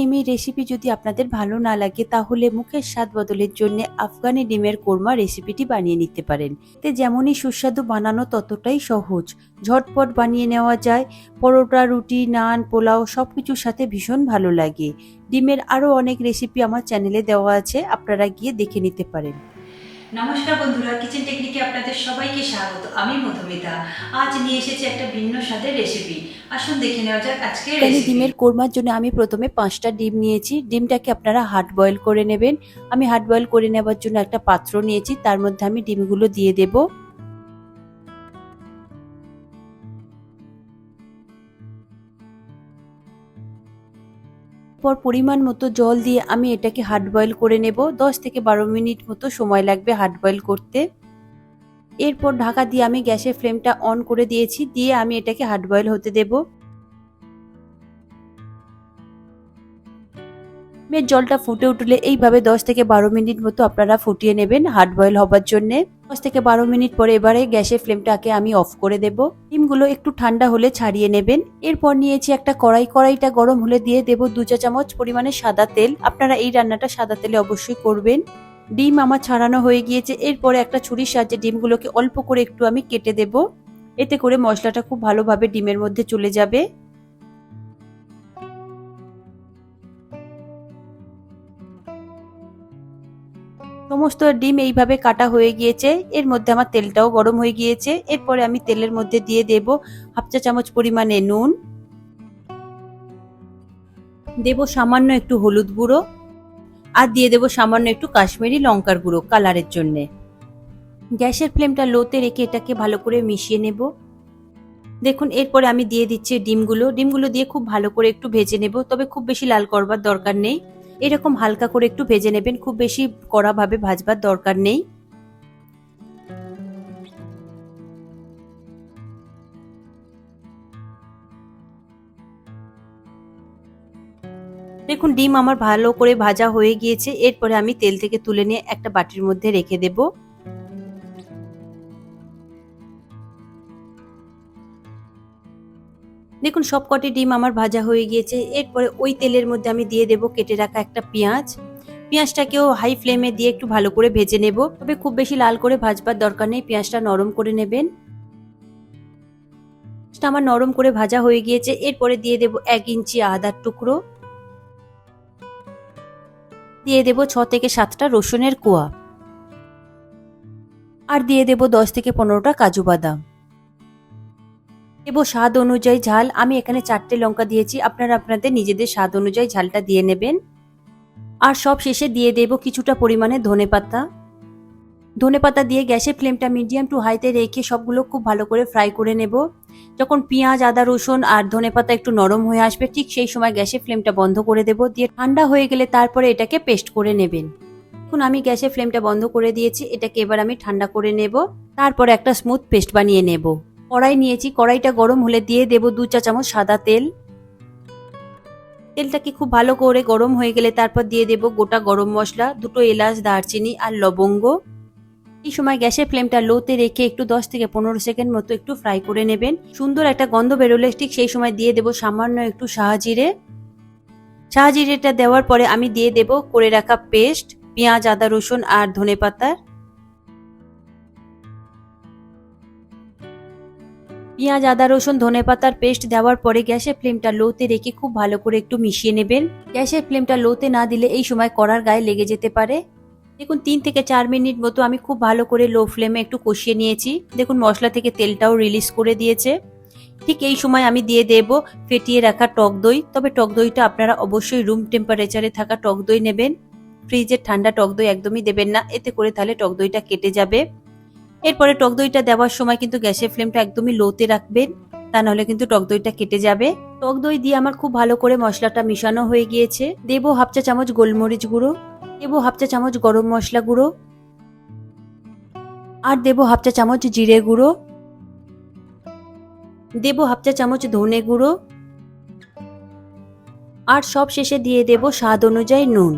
এই রেসিপি যদি আপনাদের ভালো না লাগে, তাহলে মুখের স্বাদ বদলের জন্য আফগানি ডিমের কোরমা রেসিপিটি বানিয়ে নিতে পারেন। তে যেমনই সুস্বাদু বানানো, ততটাই সহজ। ঝটপট বানিয়ে নেওয়া যায়। পরোটা, রুটি, নান, পোলাও সব কিছুর সাথে ভীষণ ভালো লাগে। ডিমের আরও অনেক রেসিপি আমার চ্যানেলে দেওয়া আছে, আপনারা গিয়ে দেখে নিতে পারেন। নমস্কার বন্ধুরা কিচেন টেকনিকে আপনাদের সবাইকে স্বাগত। আমি মধুমিতা। আজ নিয়ে এসেছি একটা ভিন্ন স্বাদের রেসিপি আসুন দেখে নেওয়া যাক আজকে রেসিপি ডিমের কোরমার জন্য আমি প্রথমে পাঁচটা ডিম নিয়েছি। ডিমটাকে আপনারা হার্ড বয়েল করে নেবেন। আমি হার্ড বয়েল করে নেবার জন্য একটা পাত্র নিয়েছি। তার মধ্যে আমি ডিমগুলো দিয়ে দেব। পর পরিমাণ মতো জল দিয়ে আমি এটাকে হার্ড বয়েল করে নেব। দশ থেকে বারো মিনিট মতো সময় লাগবে হার্ড বয়েল করতে। এরপর ঢাকা দিয়ে আমি গ্যাসের ফ্লেমটা অন করে দিয়েছি, দিয়ে আমি এটাকে হার্ড বয়েল হতে দেবো। মেয়ের জলটা ফুটে উঠলে এইভাবে দশ থেকে বারো মিনিট মতো আপনারা ফুটিয়ে নেবেন হার্ড বয়েল হবার জন্য। দশ থেকে বারো মিনিট পরে এবারে গ্যাসের ফ্লেমটাকে আমি অফ করে দেব। ডিমগুলো একটু ঠান্ডা হলে ছাড়িয়ে নেবেন। এরপর নিয়েছি একটা কড়াই। কড়াইটা গরম হলে দিয়ে দেব দু চা চামচ পরিমাণে সাদা তেল। আপনারা এই রান্নাটা সাদা তেলে অবশ্যই করবেন। ডিম আমার ছাড়ানো হয়ে গিয়েছে। এরপরে একটা ছুরির সাহায্যে ডিমগুলোকে অল্প করে একটু আমি কেটে দেব। এতে করে মশলাটা খুব ভালোভাবে ডিমের মধ্যে চলে যাবে। সমস্ত ডিম এইভাবে কাটা হয়ে গিয়েছে। এর মধ্যে আমার তেলটাও গরম হয়ে গিয়েছে। এরপরে আমি তেলের মধ্যে দিয়ে দেব হাফ চা চামচ পরিমাণে নুন। দেব সামান্য একটু হলুদ গুঁড়ো। আর দিয়ে দেব সামান্য একটু কাশ্মীরি লঙ্কার গুঁড়ো কালারের জন্যে। গ্যাসের ফ্লেমটা লোতে রেখে এটাকে ভালো করে মিশিয়ে নেব। দেখুন, এরপরে আমি দিয়ে দিচ্ছি ডিমগুলো। ডিমগুলো দিয়ে খুব ভালো করে একটু ভেজে নেব। তবে খুব বেশি লাল করবার দরকার নেই। এরকম হালকা করে একটু ভেজে নেবেন, খুব বেশি কড়াভাবে ভাজবার দরকার নেই। দেখুন, ডিম আমার ভালো করে ভাজা হয়ে গিয়েছে, এরপরে আমি তেল থেকে তুলে নিয়ে একটা বাটির মধ্যে রেখে দেব। দেখুন সব কটি ডিম আমার ভাজা হয়ে গিয়েছে। এরপরে ওই তেলের মধ্যে আমি দিয়ে দেব কেটে রাখা একটা পেঁয়াজ। পেঁয়াজটাকেও হাই ফ্লেমে দিয়ে একটু ভালো করে ভেজে নেব। তবে খুব বেশি লাল করে ভাজবার দরকার নেই, পেঁয়াজটা নরম করে নেবেন। আমার নরম করে ভাজা হয়ে গিয়েছে। এরপরে দিয়ে দেব এক ইঞ্চি আদার টুকরো। দিয়ে দেব ছ থেকে সাতটা রসুনের কোয়া। আর দিয়ে দেব দশ থেকে পনেরোটা কাজু বাদাম। দেব স্বাদ অনুযায়ী ঝাল। আমি এখানে চারটে লঙ্কা দিয়েছি। আপনারা আপনাদের নিজেদের স্বাদ অনুযায়ী ঝালটা দিয়ে নেবেন। আর সব শেষে দিয়ে দেব কিছুটা পরিমাণে ধনে পাতা। ধনে পাতা দিয়ে গ্যাসের ফ্লেমটা মিডিয়াম টু হাইতে রেখে সবগুলো খুব ভালো করে ফ্রাই করে নেব। যখন পেঁয়াজ, আদা, রসুন আর ধনে পাতা একটু নরম হয়ে আসবে, ঠিক সেই সময় গ্যাসের ফ্লেমটা বন্ধ করে দেব। দিয়ে ঠান্ডা হয়ে গেলে তারপরে এটাকে পেস্ট করে নেবেন। এখন আমি গ্যাসের ফ্লেমটা বন্ধ করে দিয়েছি। এটাকে এবার আমি ঠান্ডা করে নেব। তারপরে একটা স্মুথ পেস্ট বানিয়ে নেব। কড়াই নিয়েছি, কড়াইটা গরম হলে দিয়ে দেব দু চা চামচ সাদা তেল। তেলটাকে খুব ভালো করে গরম হয়ে গেলে তারপর দিয়ে দেব গোটা গরম মশলা, দুটো এলাচ, দারচিনি আর লবঙ্গ। এই সময় গ্যাসের ফ্লেমটা লোতে রেখে একটু দশ থেকে পনেরো সেকেন্ড মতো একটু ফ্রাই করে নেবেন। সুন্দর একটা গন্ধ বেরোলে ঠিক সেই সময় দিয়ে দেব সামান্য একটু শাহজিরে শাহজিরেটা দেওয়ার পরে আমি দিয়ে দেব করে রাখা পেস্ট, পেঁয়াজ, আদা, রসুন আর ধনে পাতার পেঁয়াজ, আদা, রসুন, ধনে পাতার পেস্ট দেওয়ার পরে গ্যাসের ফ্লেমটা লোতে রেখে খুব ভালো করে একটু মিশিয়ে নেবেন। গ্যাসের ফ্লেমটা লোতে না দিলে এই সময় কড়ার গায়ে লেগে যেতে পারে। দেখুন, তিন থেকে চার মিনিট মতো আমি খুব ভালো করে লো ফ্লেমে একটু কষিয়ে নিয়েছি। দেখুন, মশলা থেকে তেলটাও রিলিজ করে দিয়েছে। ঠিক এই সময় আমি দিয়ে দেব ফেটিয়ে রাখা টক দই। তবে টক দইটা আপনারা অবশ্যই রুম টেম্পারেচারে থাকা টক দই নেবেন। ফ্রিজের ঠান্ডা টক দই একদমই দেবেন না। এতে করে তাহলে টক দইটা কেটে যাবে। এরপরে টক দইটা দেওয়ার সময় কিন্তু গ্যাসের ফ্লেমটা একদমই লোতে রাখবেন, তা নাহলে কিন্তু টক দইটা কেটে যাবে। টক দই দিয়ে আমার খুব ভালো করে মশলাটা মিশানো হয়ে গিয়েছে। দেবো হাফ চা চামচ গোলমরিচ গুঁড়ো, দেবো হাফ চা চামচ গরম মশলা গুঁড়ো, আর দেবো হাফ চা চামচ জিরে গুঁড়ো, দেবো হাফ চা চামচ ধনে গুঁড়ো, আর সব শেষে দিয়ে দেবো স্বাদ অনুযায়ী নুন।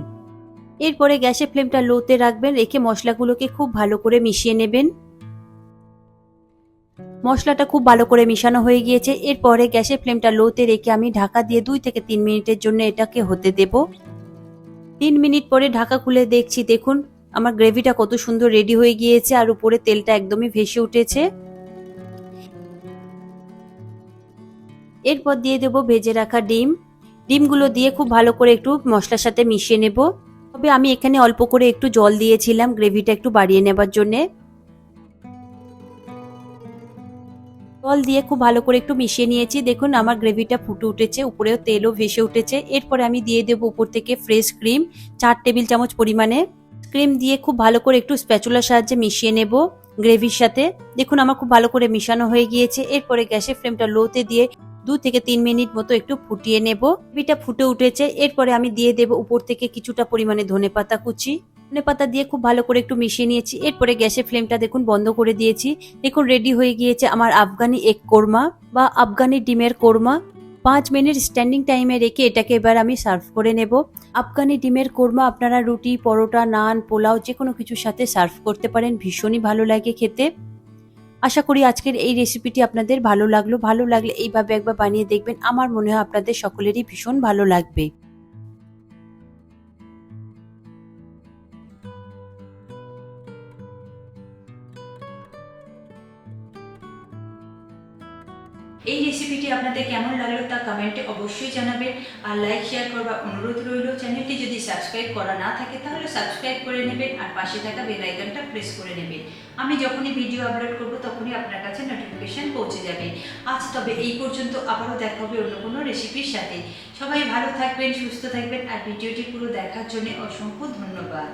এরপরে গ্যাসের ফ্লেমটা লোতে রাখবেন, রেখে মশলাগুলোকে খুব ভালো করে মিশিয়ে নেবেন। মশলাটা খুব ভালো করে মিশানো হয়ে গিয়েছে। এরপরে গ্যাসের ফ্লেমটা লোতে রেখে আমি ঢাকা দিয়ে দুই থেকে তিন মিনিটের জন্য এটাকে হতে দেব। তিন মিনিট পরে ঢাকা খুলে দেখছি, দেখুন, আমার গ্রেভিটা কত সুন্দর রেডি হয়ে গিয়েছে আর উপরে তেলটা একদমই ভেসে উঠেছে। এরপর দিয়ে দেব ভেজে রাখা ডিম। ডিমগুলো দিয়ে খুব ভালো করে একটু মশলার সাথে মিশিয়ে নেব। তবে আমি এখানে অল্প করে একটু জল দিয়েছিলাম গ্রেভিটা একটু বাড়িয়ে নেবার জন্যে। জল দিয়ে খুব ভালো করে একটু মিশিয়ে নিয়েছি। দেখুন, আমার গ্রেভিটা ফুটে উঠেছে, উপরেও তেলও ভেসে উঠেছে। এরপরে আমি দিয়ে দেবো উপর থেকে ফ্রেশ ক্রিম, চার টেবিল চামচ পরিমাণে। ক্রিম দিয়ে খুব ভালো করে একটু স্প্যাচুলার সাহায্যে মিশিয়ে নেব গ্রেভির সাথে। দেখুন, আমার খুব ভালো করে মিশানো হয়ে গিয়েছে। এরপরে গ্যাসের ফ্লেমটা লোতে দিয়ে দু থেকে তিন মিনিট মতো একটু ফুটিয়ে নেব। গ্রেভিটা ফুটে উঠেছে। এরপরে আমি দিয়ে দেব উপর থেকে কিছুটা পরিমাণে ধনে পাতা কুচি। ধনে পাতা দিয়ে খুব ভালো করে একটু মিশিয়ে নিয়েছি। এরপরে গ্যাসের ফ্লেমটা দেখুন বন্ধ করে দিয়েছি। দেখুন রেডি হয়ে গিয়েছে আমার আফগানি এক কোরমা বা আফগানি ডিমের কোরমা। পাঁচ মিনিট স্ট্যান্ডিং টাইমে রেখে এটাকে এবার আমি সার্ভ করে নেব। আফগানি ডিমের কোরমা আপনারা রুটি, পরোটা, নান, পোলাও যে কোনো কিছুর সাথে সার্ভ করতে পারেন। ভীষণই ভালো লাগে খেতে। আশা করি আজকের এই রেসিপিটি আপনাদের ভালো লাগল। ভালো লাগলে এইভাবে একবার বানিয়ে দেখবেন। আমার মনে হয় আপনাদের সকলেরই ভীষণ ভালো লাগবে। এই রেসিপিটি আপনাদের কেমন লাগল তা কমেন্টে অবশ্যই জানাবেন। আর লাইক শেয়ার করবার অনুরোধ রইল। চ্যানেলটি যদি সাবস্ক্রাইব করা না থাকে, তাহলে সাবস্ক্রাইব করে নেবেন আর পাশে থাকা বেল আইকনটা প্রেস করে নেবেন। আমি যখনই ভিডিও আপলোড করব, তখনই আপনার কাছে নোটিফিকেশন পৌঁছে যাবে। আজ তবে এই পর্যন্ত। আবারও দেখা হবে অন্য কোনো রেসিপির সাথে। সবাই ভালো থাকবেন, সুস্থ থাকবেন। আর ভিডিওটি পুরো দেখার জন্য অসংখ্য ধন্যবাদ।